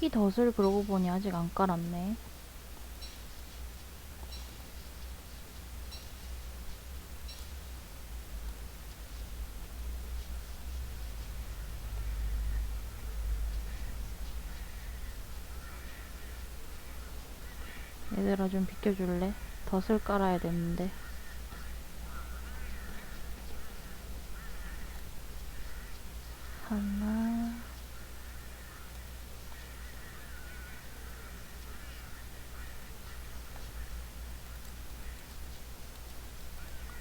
토끼 덫을 그러고 보니 아직 안 깔았네. 얘들아 좀 비켜줄래? 덫을 깔아야 되는데.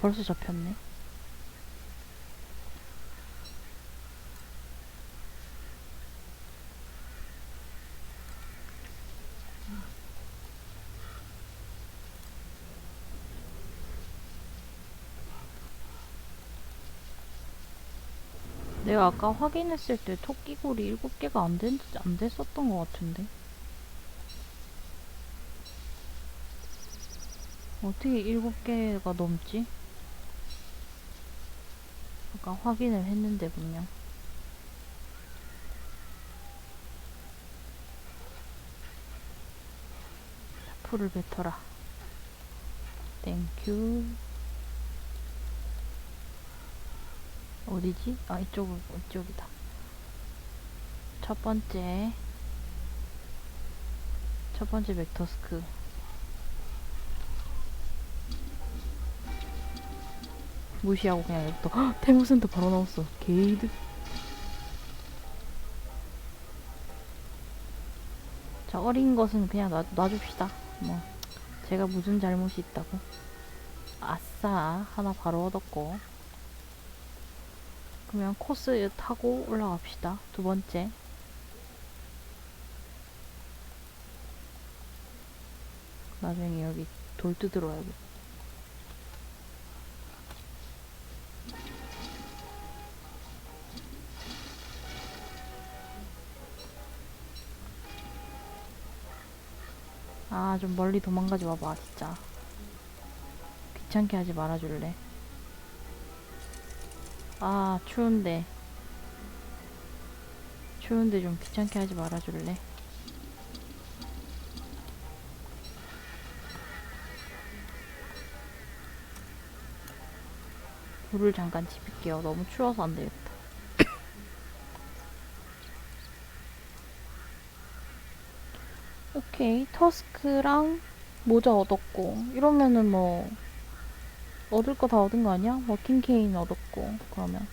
벌써 잡혔네. 내가 아까 확인했을 때 토끼골이 7개가 안, 됐, 안 됐었던 것 같은데. 어떻게 7개가 넘지? 아까 확인을 했는데 분명. 풀을 뱉어라. 땡큐. 어디지? 아, 이쪽, 이쪽이다. 첫 번째. 첫 번째 벡터스크. 무시하고 그냥 여기부터 헉! 테무센터 바로 나왔어. 게이드. 자, 어린 것은 그냥 놔, 놔줍시다. 뭐, 제가 무슨 잘못이 있다고. 아싸, 하나 바로 얻었고. 그러면 코스 타고 올라갑시다. 두 번째. 나중에 여기 돌 뜯으러 와야겠다. 아, 좀 멀리 도망가지 마봐, 진짜. 귀찮게 하지 말아줄래? 아, 추운데. 추운데 좀 귀찮게 하지 말아줄래? 불을 잠깐 지필게요. 너무 추워서 안 되겠다. 오케이. 터스크랑 모자 얻었고. 이러면은 뭐, 얻을 거 다 얻은 거 아니야? 워킹 케인 얻었고. 그러면.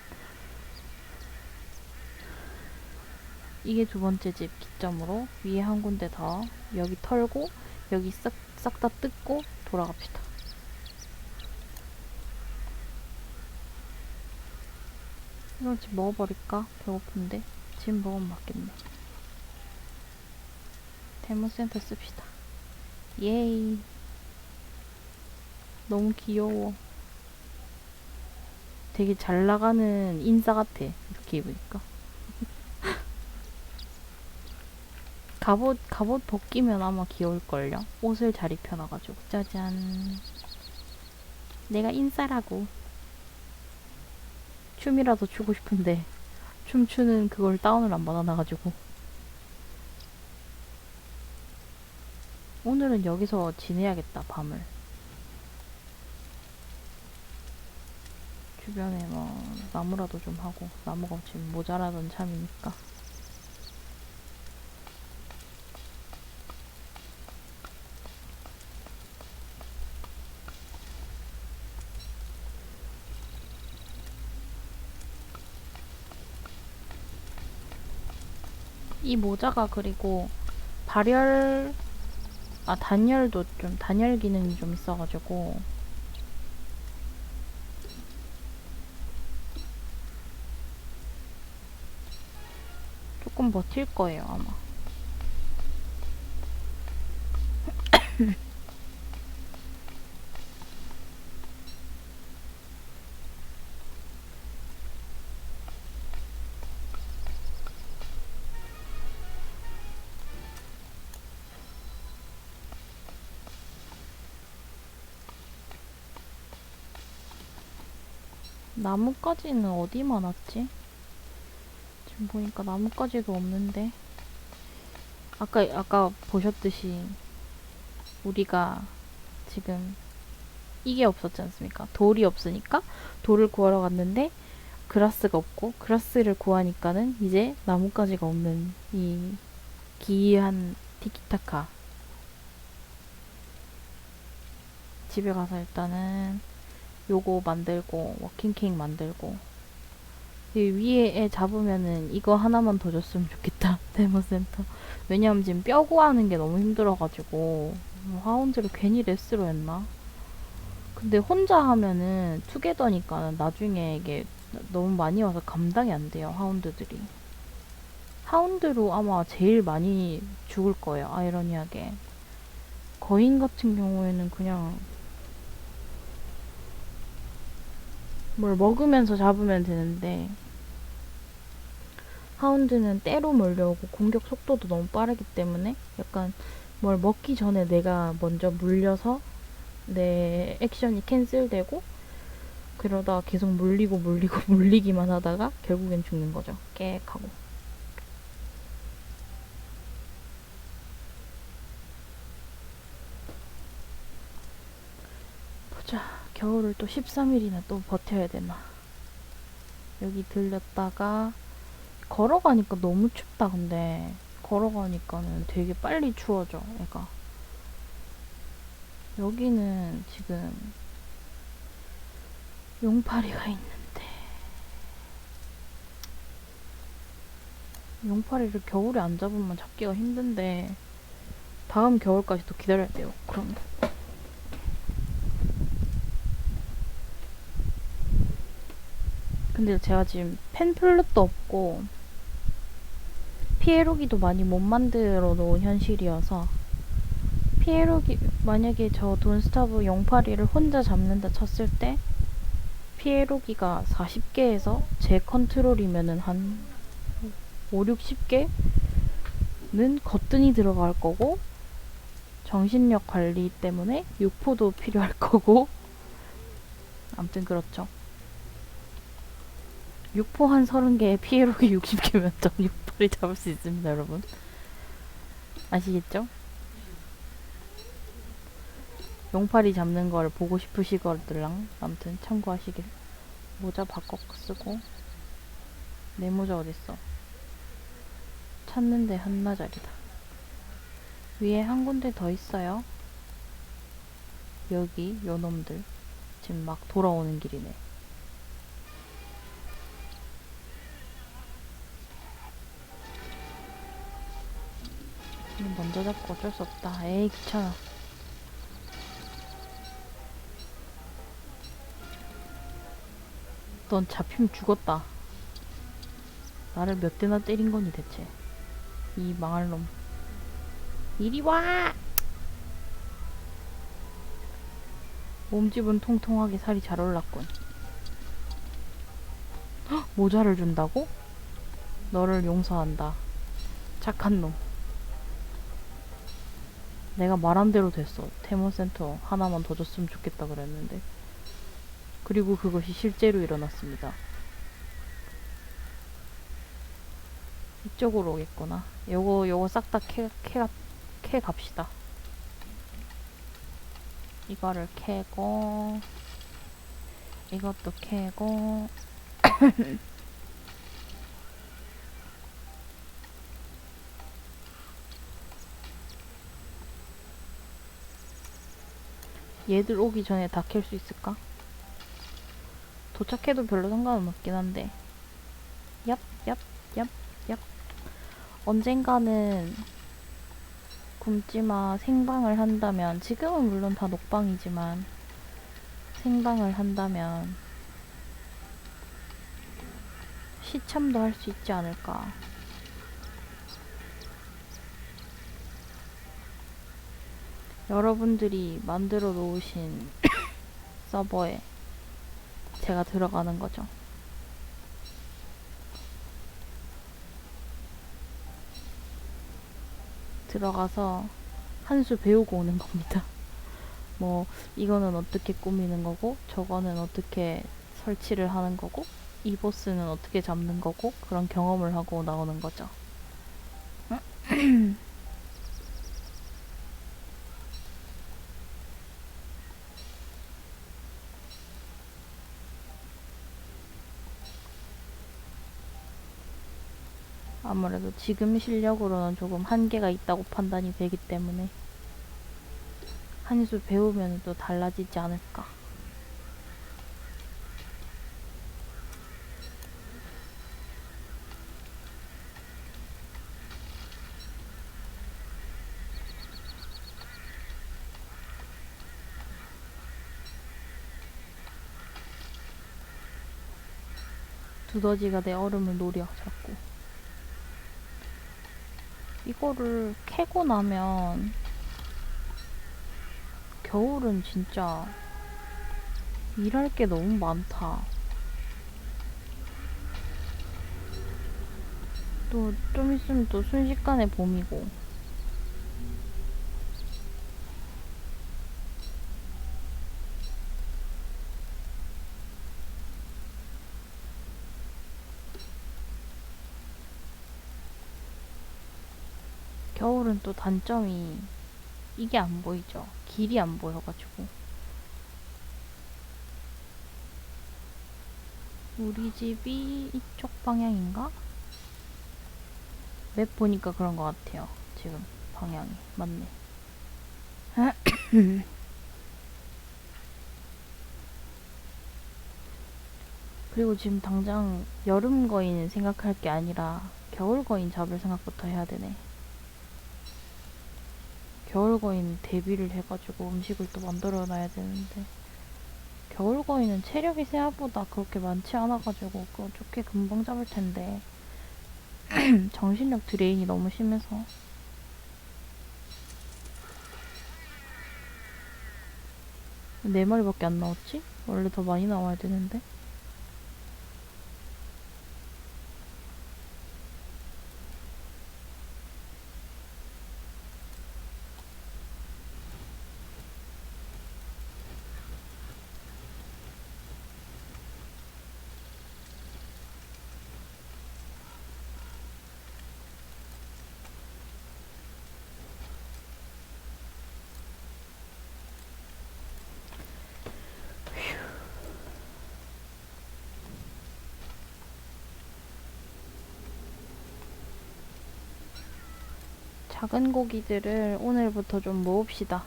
이게 두 번째 집 기점으로 위에 한 군데 더 여기 털고 여기 싹 싹 다 뜯고 돌아갑시다. 이건 지금 먹어버릴까? 배고픈데 지금 먹으면 맞겠네. 데모센터 씁시다. 예이. 너무 귀여워. 되게 잘 나가는 인싸 같아. 이렇게 입으니까. 갑옷, 갑옷 벗기면 아마 귀여울걸요? 옷을 잘 입혀놔가지고. 짜잔. 내가 인싸라고. 춤이라도 추고 싶은데, 춤추는 그걸 다운을 안 받아놔가지고. 오늘은 여기서 지내야겠다, 밤을. 주변에 뭐, 나무라도 좀 하고, 나무가 지금 모자라던 참이니까. 이 모자가 그리고 발열 아 단열도 좀 단열 기능이 좀 있어가지고. 조금 버틸 거예요 아마 나뭇가지는 어디 많았지? 지금 보니까 나뭇가지도 없는데 아까 아까 보셨듯이 우리가 지금 이게 없었지 않습니까? 돌이 없으니까 돌을 구하러 갔는데 그라스가 없고 그라스를 구하니까는 이제 나뭇가지가 없는 이 기이한 티키타카 집에 가서 일단은 요거 만들고 워킹 케이크 만들고. 이 위에 잡으면은 이거 하나만 더 줬으면 좋겠다 데모센터. 왜냐면 지금 뼈 구하는 게 너무 힘들어가지고 화운드를 괜히 레스로 했나? 근데 혼자 하면은 투게더니까 나중에 이게 너무 많이 와서 감당이 안 돼요 하운드들이. 하운드로 아마 제일 많이 죽을 거예요 아이러니하게. 거인 같은 경우에는 그냥 뭘 먹으면서 잡으면 되는데 하운드는 때로 몰려오고 공격 속도도 너무 빠르기 때문에 약간 뭘 먹기 전에 내가 먼저 물려서 내 액션이 캔슬되고 그러다가 계속 물리고 물리고 물리기만 하다가 결국엔 죽는 거죠. 깨끗하고. 보자. 겨울을 또 13일이나 또 버텨야 되나. 여기 들렸다가 걸어가니까 너무 춥다 근데. 걸어가니까는 되게 빨리 추워져 애가. 여기는 지금 용파리가 있는데. 용파리를 겨울에 안 잡으면 잡기가 힘든데 다음 겨울까지 또 기다려야 돼요 그러면 근데 제가 지금 펜플룻도 없고 피에로기도 많이 못 만들어 놓은 현실이어서 피에로기 만약에 저 돈스타브 용파리를 혼자 잡는다 쳤을 때 피에로기가 40개에서 제 컨트롤이면은 한 5, 60개는 거뜬히 들어갈 거고 정신력 관리 때문에 육포도 필요할 거고 아무튼 그렇죠. 육포 한 30개에 피에로기 60개면 전 육포를 잡을 수 있습니다, 여러분. 아시겠죠? 용파리 잡는 걸 보고 싶으시거들랑 아무튼 참고하시길. 모자 바꿔 쓰고 내 모자 어딨어? 찾는데 한나절이다. 위에 한 군데 더 있어요. 여기 요 놈들 지금 막 돌아오는 길이네. 먼저 잡고 어쩔 수 없다. 에이 귀찮아. 넌 잡히면 죽었다. 나를 몇 대나 때린 거니 대체. 이 망할 놈. 이리 와! 몸집은 통통하게 살이 잘 올랐군. 헉, 모자를 준다고? 너를 용서한다. 착한 놈. 내가 말한 대로 됐어. 테모센터 하나만 더 줬으면 좋겠다 그랬는데. 그리고 그것이 실제로 일어났습니다. 이쪽으로 오겠구나. 요거, 요거 싹 다 캐, 캐, 캐 갑시다. 이거를 캐고, 이것도 캐고, 얘들 오기 전에 다 캘 수 있을까? 도착해도 별로 상관은 없긴 한데. 얍, 얍, 얍, 얍. 언젠가는 굶지마 생방을 한다면, 지금은 물론 다 녹방이지만, 생방을 한다면, 시참도 할 수 있지 않을까. 여러분들이 만들어 놓으신 서버에 제가 들어가는 거죠. 들어가서 한 수 배우고 오는 겁니다. 뭐, 이거는 어떻게 꾸미는 거고, 저거는 어떻게 설치를 하는 거고, 이 보스는 어떻게 잡는 거고, 그런 경험을 하고 나오는 거죠. 아무래도 지금 실력으로는 조금 한계가 있다고 판단이 되기 때문에 한 수 배우면 또 달라지지 않을까. 두더지가 내 얼음을 노려 자꾸. 이거를 캐고 나면 겨울은 진짜 일할 게 너무 많다. 또 좀 있으면 또 순식간에 봄이고. 겨울은 또 단점이 이게 안 보이죠. 길이 안 보여가지고. 우리 집이 이쪽 방향인가? 맵 보니까 그런 것 같아요. 지금 방향이 맞네. 그리고 지금 당장 여름 거인 생각할 게 아니라 겨울 거인 잡을 생각부터 해야 되네. 겨울 거인 대비를 해가지고 음식을 또 만들어 놔야 되는데 겨울 거인은 체력이 생각보다 그렇게 많지 않아가지고 그거 좋게 금방 잡을 텐데 정신력 드레인이 너무 심해서 네 마리밖에 안 나왔지? 원래 더 많이 나와야 되는데 작은 고기들을 오늘부터 좀 모읍시다.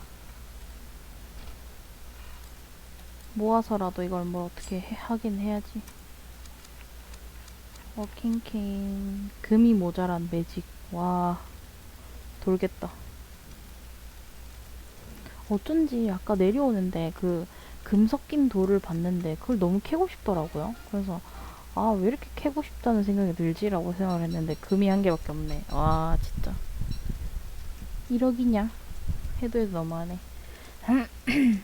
모아서라도 이걸 뭐 어떻게 해- 하긴 해야지. 워킹킹 금이 모자란 매직. 와 돌겠다. 어쩐지 아까 내려오는데 그 금 섞인 돌을 봤는데 그걸 너무 캐고 싶더라고요. 그래서 아 왜 이렇게 캐고 싶다는 생각이 들지라고 생각을 했는데 금이 한 개밖에 없네. 와 진짜. 1억이냐? 해도 해도 너무하네.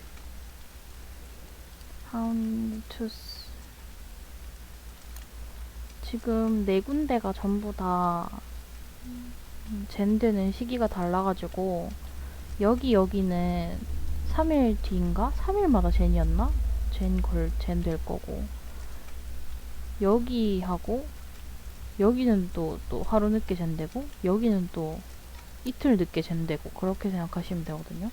하운투스. 지금 네 군데가 전부 다 음, 젠되는 시기가 달라가지고 여기 여기는 3일 뒤인가? 3일마다 젠이었나? 젠 걸 젠 될 거고 여기하고 여기는 또 또 하루 늦게 젠되고 여기는 또 이틀 늦게 잰되고 그렇게 생각하시면 되거든요.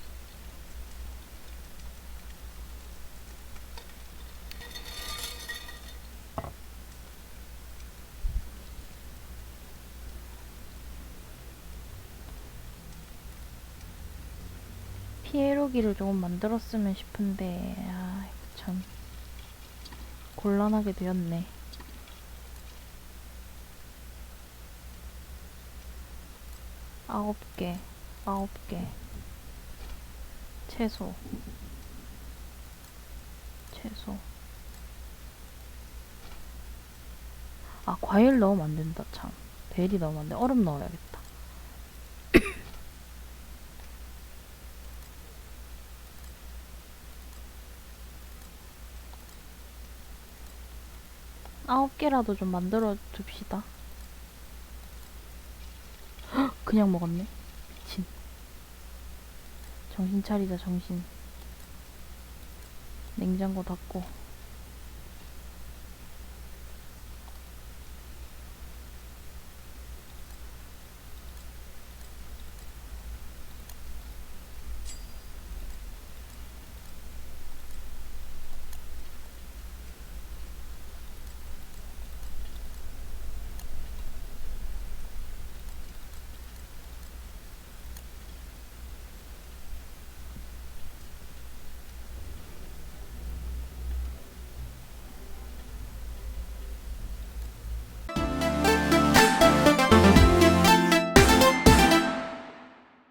피에로기를 조금 만들었으면 싶은데 아, 참 곤란하게 되었네. 아홉 개, 아홉 개. 채소. 채소. 아, 과일 넣으면 안 된다, 참. 베리 넣으면 안 돼. 얼음 넣어야겠다. 아홉 개라도 좀 만들어 둡시다. 그냥 먹었네. 미친. 정신 차리자, 정신. 냉장고 닫고.